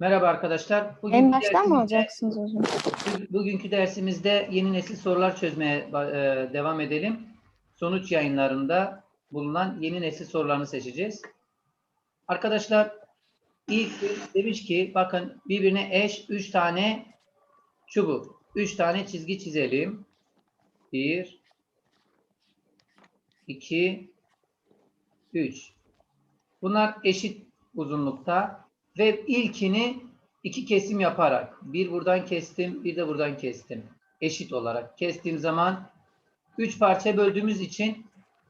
Merhaba arkadaşlar. Bugünkü En baştan mı alacaksınız hocam? bu- Bugünkü dersimizde yeni nesil sorular çözmeye e, devam edelim. Sonuç yayınlarında bulunan yeni nesil sorularını seçeceğiz. Arkadaşlar ilk demiş ki bakın birbirine eş 3 tane çubuk. 3 tane çizgi çizelim. 1 2 3 Bunlar eşit uzunlukta ve ilkini iki kesim yaparak bir buradan kestim, bir de buradan kestim. Eşit olarak kestiğim zaman üç parça böldüğümüz için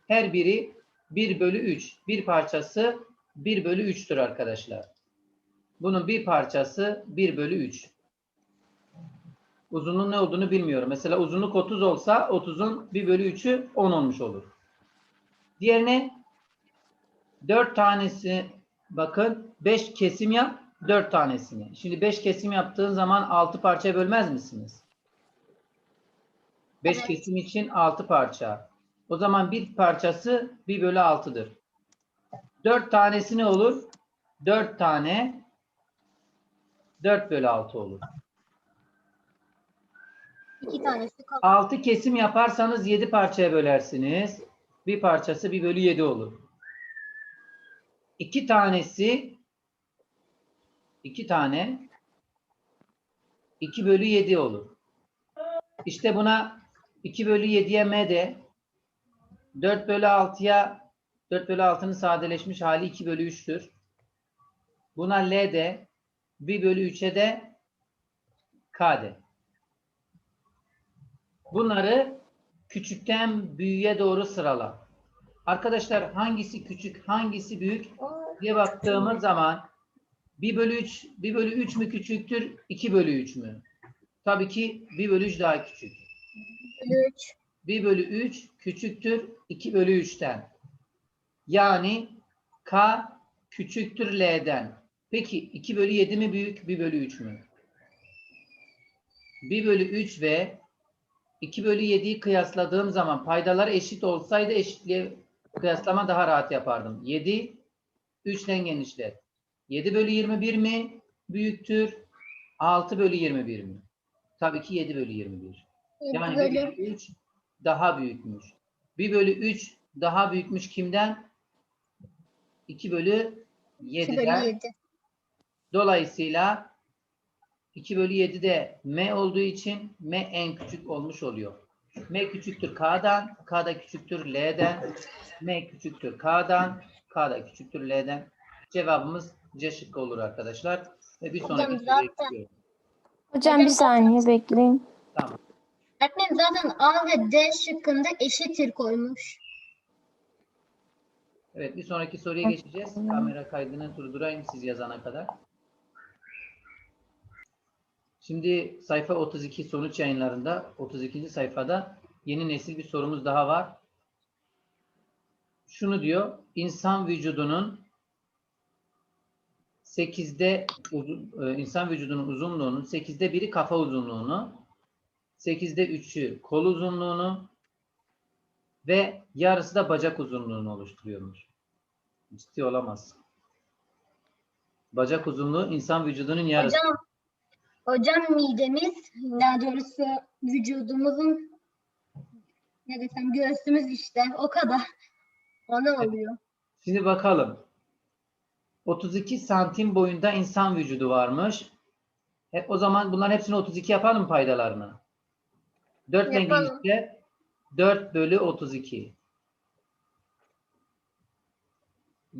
her biri 1 bölü 3. Bir parçası 1 bölü 3'tür arkadaşlar. Bunun bir parçası 1 bölü 3. Uzunluğun ne olduğunu bilmiyorum. Mesela uzunluk 30 olsa 30'un 1 bölü 3'ü 10 olmuş olur. Diğerine 4 tanesi bakın 5 kesim yap 4 tanesini. Şimdi 5 kesim yaptığın zaman 6 parçaya bölmez misiniz? 5 Evet. kesim için 6 parça. O zaman bir parçası 1 bölü 6'dır. 4 tanesi ne olur? 4 tane 4 bölü 6 olur. İki tanesi kaldı. 6 kesim yaparsanız 7 parçaya bölersiniz. Bir parçası 1 bölü 7 olur. 2 tanesi 2 tane 2 bölü 7 olur. İşte buna 2 bölü 7'ye m de 4 bölü 6'ya 4 bölü 6'nın sadeleşmiş hali 2 bölü 3'tür. Buna L de 1 bölü 3'e de K de. Bunları küçükten büyüğe doğru sırala. Arkadaşlar hangisi küçük, hangisi büyük diye baktığımız zaman 1 bölü 3, 1 bölü 3 mü küçüktür, 2 bölü 3 mü? Tabii ki 1 bölü 3 daha küçük. Üç. 1 bölü 3 küçüktür 2 bölü 3'ten. Yani K küçüktür L'den. Peki 2 bölü 7 mi büyük 1 bölü 3 mü? 1 bölü 3 ve 2 bölü 7'yi kıyasladığım zaman paydalar eşit olsaydı eşitliğe kıyaslama daha rahat yapardım. 7 3'ten genişler. 7 bölü 21 mi büyüktür? 6 bölü 21 mi? Tabii ki 7 bölü 21. Yani 1 Bölü. bölü 3 daha büyükmüş. 1 bölü 3 daha büyükmüş kimden? 2 bölü İki bölü 7'den. yedi. Dolayısıyla 2 bölü 7 de m olduğu için m en küçük olmuş oluyor. m küçüktür k'dan, k da küçüktür l'den, m küçüktür k'dan, k da küçüktür l'den. Cevabımız C şıkkı olur arkadaşlar. Ve bir sonraki Hocam soruya zaten- geçiyorum. Hocam bir saniye bekleyin. Tamam. Öğretmenim zaten A ve D şıkkında eşittir koymuş. Evet bir sonraki soruya geçeceğiz. Kamera kaydını durdurayım siz yazana kadar. Şimdi sayfa 32 sonuç yayınlarında 32. sayfada yeni nesil bir sorumuz daha var. Şunu diyor. İnsan vücudunun 8'de uzun, e, insan vücudunun uzunluğunun 8'de biri kafa uzunluğunu, 8'de 3'ü kol uzunluğunu ve yarısı da bacak uzunluğunu oluşturuyormuş. Ciddi olamaz. Bacak uzunluğu insan vücudunun yarısı. Hocam, hocam midemiz, daha doğrusu vücudumuzun ne desem göğsümüz işte o kadar. O ne oluyor? Şimdi bakalım. 32 santim boyunda insan vücudu varmış. Hep o zaman bunların hepsini 32 yapalım paydalarını. 4 ile Yapalım. genişler 4 bölü 32.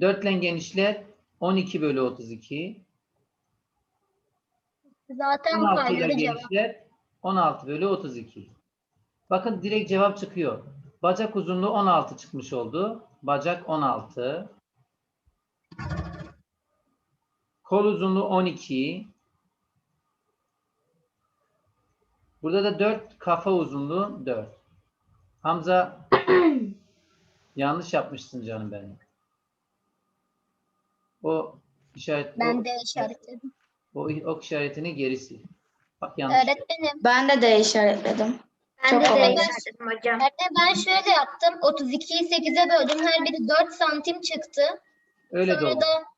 4 ile genişler 12 bölü 32. Zaten 16 ile payları cevap. genişler 16 bölü 32. Bakın direkt cevap çıkıyor. Bacak uzunluğu 16 çıkmış oldu. Bacak 16. Kol uzunluğu 12. Burada da 4 kafa uzunluğu 4. Hamza yanlış yapmışsın canım benim. O işaret Ben o, de işaretledim. o ok işaretini gerisi. Bak yanlış. Öğretmenim. Ben de D işaretledim. Ben Çok de kolay. D işaretledim hocam. Öğretmenim ben şöyle yaptım. 32'yi 8'e böldüm. Her biri 4 santim çıktı. Öyle Sonra olur. da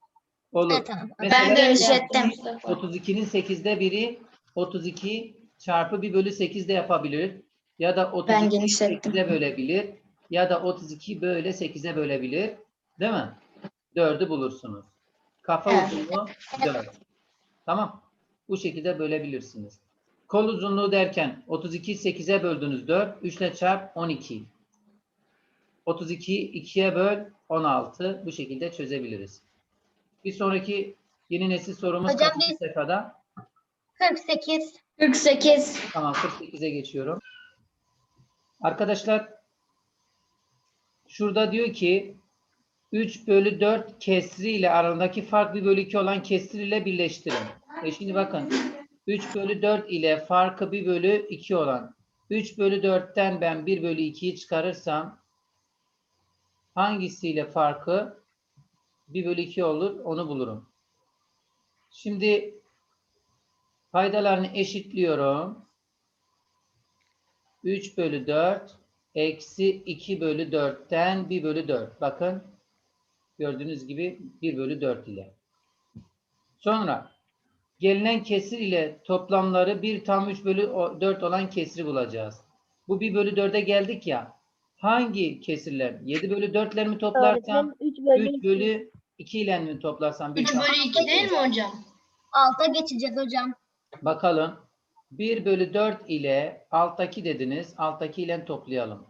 Olur. Evet, tamam. Mesela Ben de ne işlettim. yaptın? 32'nin 8'de biri 32 çarpı 1 bölü 8 de yapabilir. Ya da 32 genişlettim. 8'e bölebilir. Ya da 32 böyle 8'e bölebilir. Değil mi? 4'ü bulursunuz. Kafa Evet. uzunluğu 4. Tamam. Bu şekilde bölebilirsiniz. Kol uzunluğu derken 32 8'e böldünüz 4. 3 ile çarp 12. 32 2'ye böl 16. Bu şekilde çözebiliriz. Bir sonraki yeni nesil sorumuz Hocam kaçıncı biz- sayfada? 48. 48. Tamam 48'e geçiyorum. Arkadaşlar şurada diyor ki 3 bölü 4 kesri ile arasındaki fark 1 bölü 2 olan kesri ile birleştirin. E şimdi bakın 3 bölü 4 ile farkı 1 bölü 2 olan 3 bölü 4'ten ben 1 bölü 2'yi çıkarırsam hangisiyle farkı 1 bölü 2 olur onu bulurum. Şimdi paydalarını eşitliyorum. 3 bölü 4 eksi 2 bölü 4'ten 1 bölü 4. Bakın gördüğünüz gibi 1 bölü 4 ile. Sonra gelinen kesir ile toplamları 1 tam 3 bölü o- 4 olan kesri bulacağız. Bu 1 bölü 4'e geldik ya. Hangi kesirler? 7 bölü 4'ler mi toplarsam 3 bölü 2 ile mi toplarsam 1 3 tam? bölü 2 değil mi hocam? Alta geçeceğiz hocam. Bakalım. 1 bölü 4 ile alttaki dediniz. Alttaki ile toplayalım.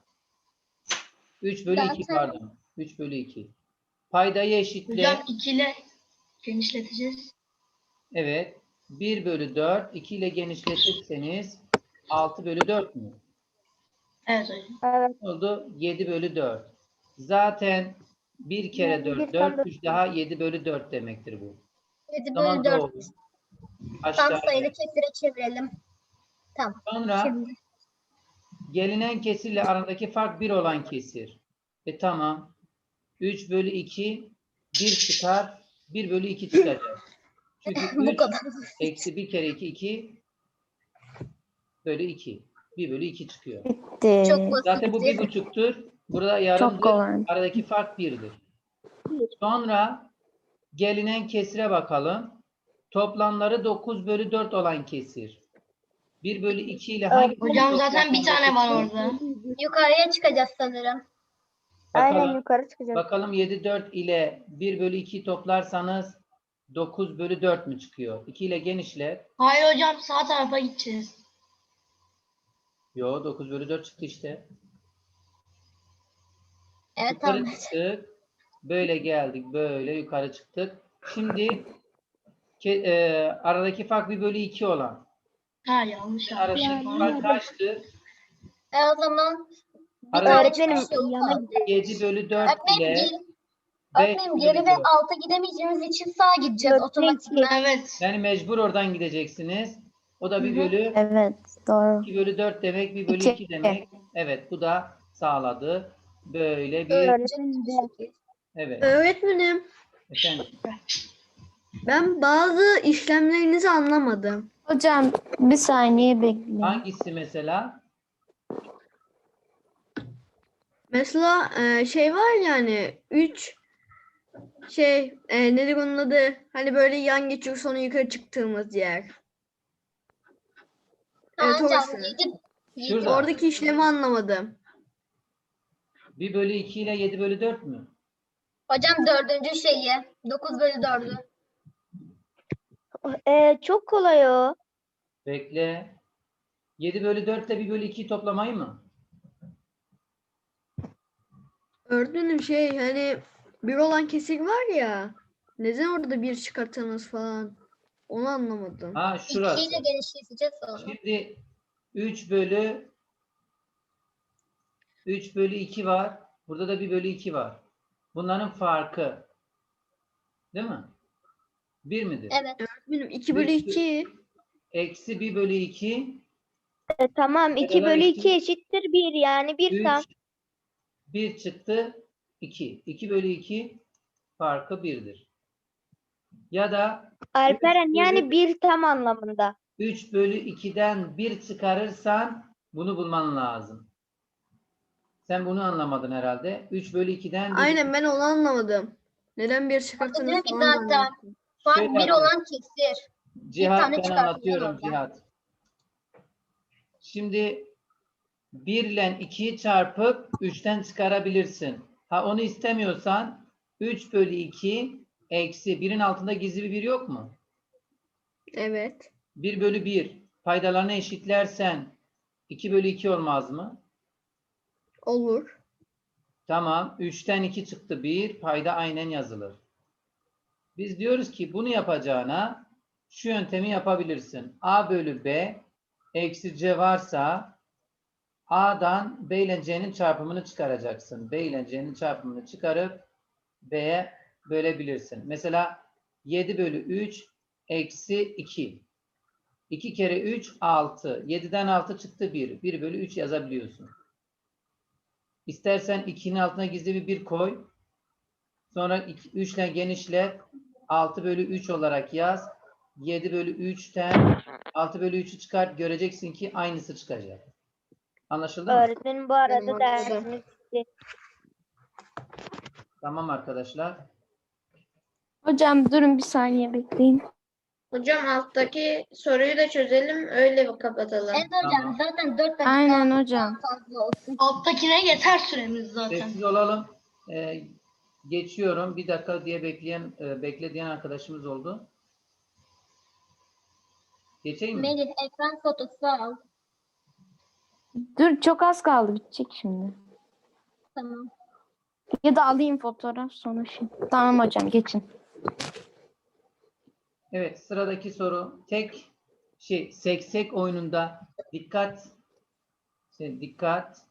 3 bölü 2 Zaten- pardon. 3 bölü 2. Paydayı eşitle. Hocam 2 ile genişleteceğiz. Evet. 1 bölü 4. 2 ile genişletirseniz 6 bölü 4 mü? Evet hocam. Evet. Oldu? 7 bölü 4. Zaten 1 kere Yani 4 bir 4. tane- 3 daha 7 bölü 4 demektir bu. 7 Tamam bölü 4. doğru. Tam sayılı kesire çevirelim. Sonra Şimdi Gelinen kesirle arasındaki fark 1 olan kesir. E tamam. 3 bölü 2 1 çıkar. 1 bölü 2 çıkacak. Çünkü bu 3 kadar. eksi 1 kere 2 2 bölü 2. 1 bölü 2 çıkıyor. Bitti. Çok basit. Zaten bu bir buçuktur. Burada yarımdır. Aradaki fark 1'dir. Sonra gelinen kesire bakalım. Toplamları 9 bölü 4 olan kesir. 1 bölü 2 ile hangi Hocam zaten bir tane var orada. Yukarıya çıkacağız sanırım. Aynen Bakalım. yukarı çıkacağız. Bakalım 7 4 ile 1 bölü 2'yi toplarsanız 9 bölü 4 mü çıkıyor? 2 ile genişler. Hayır hocam sağ tarafa gideceğiz. Yo 9 bölü 4 çıktı işte. Evet Yukarı tamam. çıktık. Böyle geldik. Böyle yukarı çıktık. Şimdi ke- e, aradaki fark 1 bölü 2 olan. Ha yanlış Aradaki yapmışım. fark kaçtır? E o zaman bir Öğretmenim, yana kaldı. 7 bölü 4 Öğretmenim, ile geri, 5 öğretmenim bölü geri ve 4. alta gidemeyeceğimiz için sağa gideceğiz Dört, otomatikman. Evet. Yani mecbur oradan gideceksiniz. O da 1 Hı hı. bölü Evet doğru. 2 bölü 4 demek, 1 bölü İki. 2 demek. Evet bu da sağladı. Böyle bir Öğretmenim evet. Öğretmenim, Efendim. ben bazı işlemlerinizi anlamadım. Hocam bir saniye bekleyin. Hangisi mesela? Mesela e, şey var yani 3 şey e, nedir onun adı? Hani böyle yan geçiyor sonra yukarı çıktığımız yer. Evet, Hocam orası. Şurada. Oradaki işlemi anlamadım. 1 bölü 2 ile 7 bölü 4 mü? Hocam dördüncü şeyi. 9 bölü 4'ü. Ee, çok kolay o. Bekle. 7 bölü 4 ile 1 bölü 2'yi toplamayı mı? Öğretmenim şey hani bir olan kesik var ya. Neden orada bir çıkartınız falan? Onu anlamadım. Ha 2 şurası. ile genişleteceğiz sonra. Şimdi 3 bölü 3 bölü 2 var. Burada da 1 bölü 2 var. Bunların farkı. Değil mi? 1 midir? Evet. Öğretmenim 2 bölü Üç- 2 Eksi 1 bölü 2 E, tamam 2 kadar bölü eşit? 2 eşittir 1 yani 1 3 tam. 1 çıktı 2. 2 bölü 2 farkı 1'dir. Ya da Alperen bölü- yani 1 tam anlamında. 3 bölü 2'den 1 çıkarırsan bunu bulman lazım. Sen bunu anlamadın herhalde. 3 bölü 2'den bir- Aynen ben onu anlamadım. Neden bir çıkarttınız? Diyor ki zaten anlatın. fark Şöyle bir olan kesir. Cihat tane ben anlatıyorum oradan. Cihat. Şimdi 1 ile 2'yi çarpıp 3'ten çıkarabilirsin. Ha onu istemiyorsan 3 bölü 2 eksi 1'in altında gizli bir 1 yok mu? Evet. 1 bölü 1 paydalarını eşitlersen 2 bölü 2 olmaz mı? Olur. Tamam. 3'ten 2 çıktı 1. Payda aynen yazılır. Biz diyoruz ki bunu yapacağına şu yöntemi yapabilirsin. A bölü B eksi C varsa A'dan B ile C'nin çarpımını çıkaracaksın. B ile C'nin çarpımını çıkarıp B'ye bölebilirsin. Mesela 7 bölü 3 eksi 2. 2 kere 3 6. 7'den 6 çıktı 1. 1 bölü 3 yazabiliyorsun. İstersen 2'nin altına gizli bir 1 koy. Sonra 3 ile genişlet. 6 bölü 3 olarak yaz. 7 bölü 3'ten 6 bölü 3'ü çıkart. Göreceksin ki aynısı çıkacak. Anlaşıldı mı? Öğretmenim bu arada dersimiz Tamam arkadaşlar. Hocam durun bir saniye bekleyin. Hocam alttaki soruyu da çözelim öyle kapatalım. Evet hocam Tamam. zaten 4 dakika Aynen hocam. fazla olsun. Alttakine yeter süremiz zaten. Sessiz olalım. Ee, geçiyorum. Bir dakika diye bekleyen e, bekle diyen arkadaşımız oldu. Geçeyim mi? Melih ekran fotosu al. Dur çok az kaldı bitecek şimdi. Tamam. Ya da alayım fotoğraf sonra şey. Tamam hocam geçin. Evet, sıradaki soru. Tek şey seksek oyununda dikkat şey, dikkat,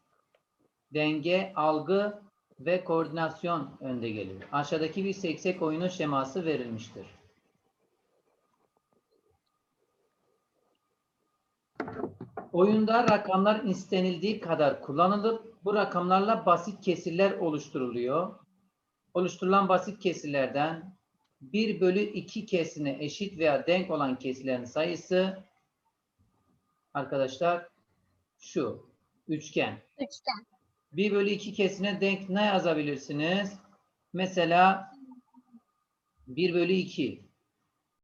denge, algı ve koordinasyon önde gelir. Aşağıdaki bir seksek oyunu şeması verilmiştir. Oyunda rakamlar istenildiği kadar kullanılıp bu rakamlarla basit kesirler oluşturuluyor. Oluşturulan basit kesirlerden 1 bölü 2 kesine eşit veya denk olan kesirlerin sayısı arkadaşlar şu üçgen. Üçgen. 1 bölü 2 kesine denk ne yazabilirsiniz? Mesela 1 bölü 2